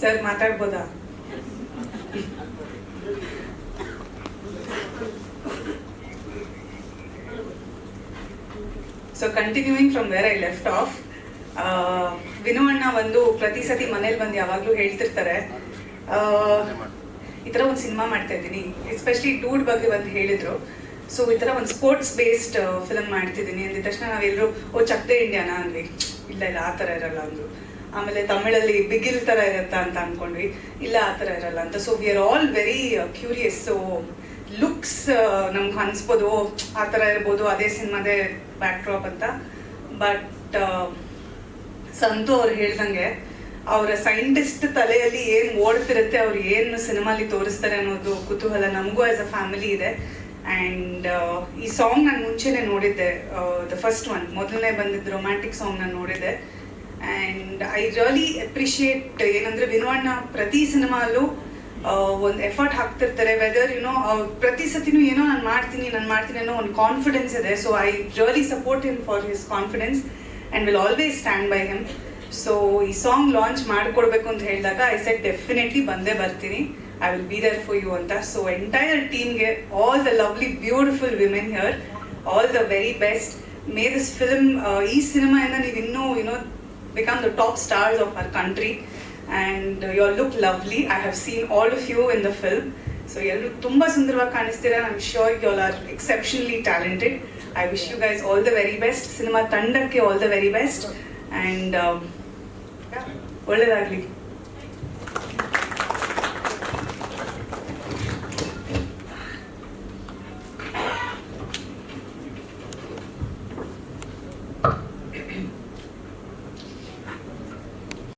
Sir, ಮಾತಾಡ್ಬೋದಾ? So continuing from where I left off Vinu ಅಣ್ಣ ಒಂದು ಪ್ರತಿ ಸತಿ ಮನೇಲಿ ಬಂದು ಯಾವಾಗಲೂ ಹೇಳ್ತಿರ್ತಾರೆ. ಈ ತರ ಒಂದು ಸಿನಿಮಾ ಮಾಡ್ತಾ ಇದ್ದೀನಿ. ಎಸ್ಪೆಷಲಿ ಡೂಡ್ ಬಗ್ಗೆ ಒಂದು ಹೇಳಿದ್ರು. ಸೊ ಈ ತರ ಒಂದು ಸ್ಪೋರ್ಟ್ಸ್ ಬೇಸ್ಡ್ ಫಿಲಮ್ ಮಾಡ್ತಿದ್ದೀನಿ. ಅಂದಿದ ತಕ್ಷಣ ನಾವೆಲ್ಲರೂ ಓ ಚಕ್ತೆ ಇಂಡಿಯಾನ ಅಂದ್ವಿ. ಇಲ್ಲ ಇಲ್ಲ, ಆ ತರ ಇರಲ್ಲ ಅಂದ್ರು. ಆಮೇಲೆ ತಮಿಳಲ್ಲಿ ಬಿಗಿಲ್ ತರ ಇರುತ್ತಾ ಅಂತ ಅನ್ಕೊಂಡ್ವಿ. ಇಲ್ಲ, ಆ ತರ ಇರಲ್ಲ ಅಂತ. So we are all very curious so looks ನಮ್ಗೆ ಅನ್ಸ್ಬೋದು ಆ ತರ ಇರ್ಬೋದು, ಅದೇ ಸಿನಿಮಾದೇ ಬ್ಯಾಕ್ ಡ್ರಾಪ್ ಅಂತ ಬಟ್ ಸಂತು ಅವ್ರು ಹೇಳ್ದಂಗೆ, ಅವರ ಸೈಂಟಿಸ್ಟ್ ತಲೆಯಲ್ಲಿ ಏನು ಓಡ್ತಿರುತ್ತೆ ಅವ್ರು ಏನು ಸಿನಿಮಾಲಿ ತೋರಿಸ್ತಾರೆ ಅನ್ನೋದು ಕುತೂಹಲ ನಮಗೂ ಆಸ್ ಅ ಫ್ಯಾಮಿಲಿ ಇದೆ. ಆ್ಯಂಡ್ ಈ ಸಾಂಗ್ ನಾನು ಮುಂಚೆನೆ ನೋಡಿದ್ದೆ ದ ಫಸ್ಟ್ ಒನ್ ಮೊದಲನೇ ಬಂದಿದ್ದು ರೊಮ್ಯಾಂಟಿಕ್ ಸಾಂಗ್ ನಾನು ನೋಡಿದ್ದೆ. ಆ್ಯಂಡ್ ಐ ರಿಯಲಿ ಅಪ್ರಿಷಿಯೇಟ್ ಏನಂದ್ರೆ ವಿನುವಣ್ಣ ಪ್ರತಿ ಸಿನಿಮಾಲು ಒಂದು ಎಫರ್ಟ್ ಹಾಕ್ತಿರ್ತಾರೆ. ವೆದರ್ ಯುನೋ ಪ್ರತಿ ಸತಿನೂ ಏನೋ ನಾನು ಮಾಡ್ತೀನಿ ನಾನು ಮಾಡ್ತೀನಿ ಅನ್ನೋ ಒಂದು ಕಾನ್ಫಿಡೆನ್ಸ್ ಇದೆ. So I really support him for his confidence and will always stand by him so ಈ ಸಾಂಗ್ ಲಾಂಚ್ ಮಾಡಿಕೊಡ್ಬೇಕು ಅಂತ ಹೇಳಿದಾಗ ಐ ಸೆಟ್ ಡೆಫಿನೆಟ್ಲಿ ಬಂದೇ ಬರ್ತೀನಿ. I will be there for you ಅಂತ. ಸೊ ಎಂಟೈರ್ ಟೀಮ್ಗೆ all the lovely beautiful women here all the very best may this film ಈ ಸಿನಿಮಾಯಿಂದ ನೀವು ಇನ್ನೂ you know become the top stars of our country. And uh, you all look lovely. I have seen all of you in the film. So ಎಲ್ಲರೂ ತುಂಬ ಸುಂದರವಾಗಿ ಕಾಣಿಸ್ತೀರಾ. I am sure you all are exceptionally talented I wish you guys all the very best cinema ತಂಡಕ್ಕೆ all the very best and ಒಳ್ಳೆಯದಾಗಲಿ